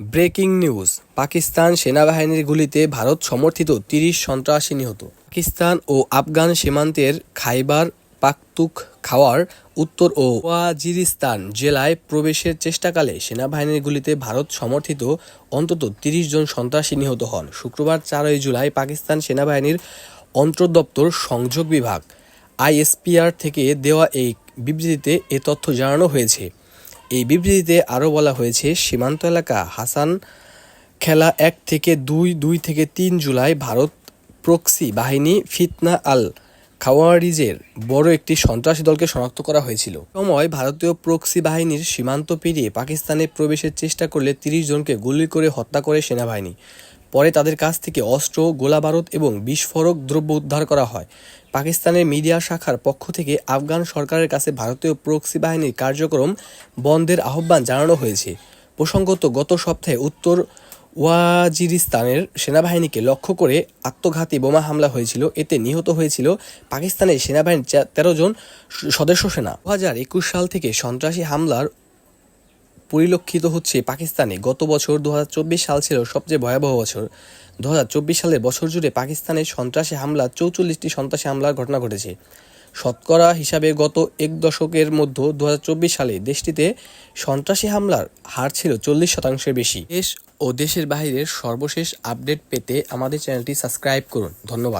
Breaking news. Pakistan সেনাবাহিনীর গুলিতে ভারত সমর্থিত তিরিশ সন্ত্রাসী নিহত। পাকিস্তান ও আফগান সীমান্তের খাইবার পাকতুক খাওয়ার উত্তর ও ওয়াজিরিস্তান জেলায় প্রবেশের চেষ্টাকালে সেনাবাহিনীর গুলিতে ভারত সমর্থিত অন্তত তিরিশ জন সন্ত্রাসী নিহত হন। শুক্রবার চারই জুলাই পাকিস্তান সেনাবাহিনীর অন্তর্দপ্তর সংযোগ বিভাগ, আইএসপিআর থেকে দেওয়া এই বিবৃতিতে এ তথ্য জানানো হয়েছে। এই বিবৃতিতে আরও বলা হয়েছে, সীমান্ত এলাকা হাসান খেলা এক থেকে দুই দুই থেকে তিন জুলাই ভারত প্রক্সি বাহিনী ফিতনা আল খাওয়ারিজের বড় একটি সন্ত্রাসী দলকে শনাক্ত করা হয়েছিল। সময় ভারতীয় প্রক্সি বাহিনীর সীমান্ত পেরিয়ে পাকিস্তানে প্রবেশের চেষ্টা করলে তিরিশ জনকে গুলি করে হত্যা করে সেনাবাহিনী। পরে তাদের কাছ থেকে অস্ত্র, গোলাবারুদ এবং বিস্ফোরক দ্রব্য উদ্ধার করা হয়। পাকিস্তানের মিডিয়া শাখার পক্ষ থেকে আফগান সরকারের কাছে ভারতীয় প্রক্সি বাহিনীর কার্যক্রম বন্ধের আহ্বান জানানো হয়েছে। প্রসঙ্গত, গত সপ্তাহে উত্তর ওয়াজিরিস্তানের সেনাবাহিনীকে লক্ষ্য করে আত্মঘাতী বোমা হামলা হয়েছিল। এতে নিহত হয়েছিল পাকিস্তানের সেনাবাহিনীর তেরো জন সদস্য সেনা। দু হাজার একুশ সাল থেকে সন্ত্রাসী হামলার পরিলক্ষিত হচ্ছে পাকিস্তানে। গত বছর দু হাজার চব্বিশ সাল ছিল সবচেয়ে ভয়াবহ বছর। দু সালের বছর জুড়ে পাকিস্তানে সন্ত্রাসী হামলা, চৌচল্লিশটি সন্ত্রাসী হামলার ঘটনা ঘটেছে। শতকরা হিসাবে গত এক দশকের মধ্যে দু হাজার চব্বিশ সালে দেশটিতে সন্ত্রাসী হামলার হার ছিল চল্লিশ শতাংশের বেশি। দেশ ও দেশের বাইরের সর্বশেষ আপডেট পেতে আমাদের চ্যানেলটি সাবস্ক্রাইব করুন। ধন্যবাদ।